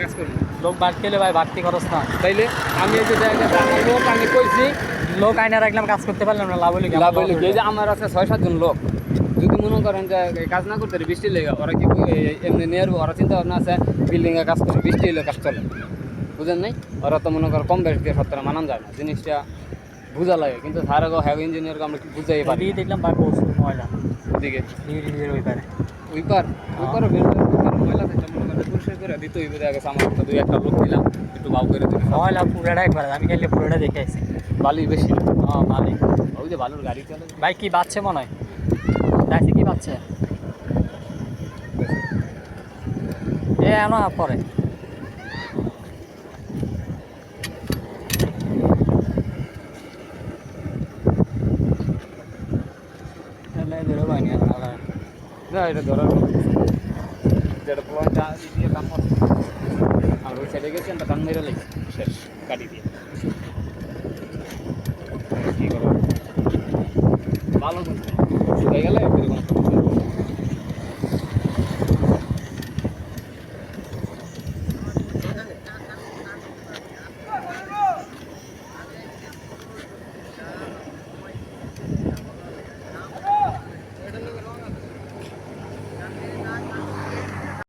কাজ করব। লোক বাদ গেলে ভাই বাড়তি খরচ না। তাইলে আমি এই যে লোক আমি কইছি লোক আইনা রাখলাম কাজ করতে পারলাম না লাভ হলে এই যে আমার আছে ছয় সাতজন লোক। যদি মনে করেন যে কাজ না করতে বৃষ্টি লেগে ওরা কি এমনি নিয়ে আসব? ওরা চিন্তা ভাবনা আছে বিল্ডিং এ কাজ করে বৃষ্টি এলে কাজ চলে। বুঝেন নাই? ওরা তো মনে করেন কম বেশ দিয়ে সত্তর মানান যায় না। জিনিসটা বুঝা লাগে কিন্তু স্যার হ্যাভ ইঞ্জিনিয়ারকে আমরা বুঝাই পারি? দেখলাম ময়লা। ওদিকে ওই পারে। করে ওই পার করে দিতে আমার তো দুই একটা লোক দিলাম একটু বাউ করে দিলাম ময়লা পুরোটা একবার আমি গেলে পুরোটা দেখে আসি বালি বেশি হ্যাঁ ওই যে বালুর গাড়ি চলে ভাই কি বাচ্চা মনে হয় দেখছি কি বাচ্চা এ আনো পরে এটা ধরার যেটা পয়েন্টটা দিয়ে কাম আর ওই সাইডে গেছি আমরা কান মেরে লাগছি, শেষ ভালো গেলে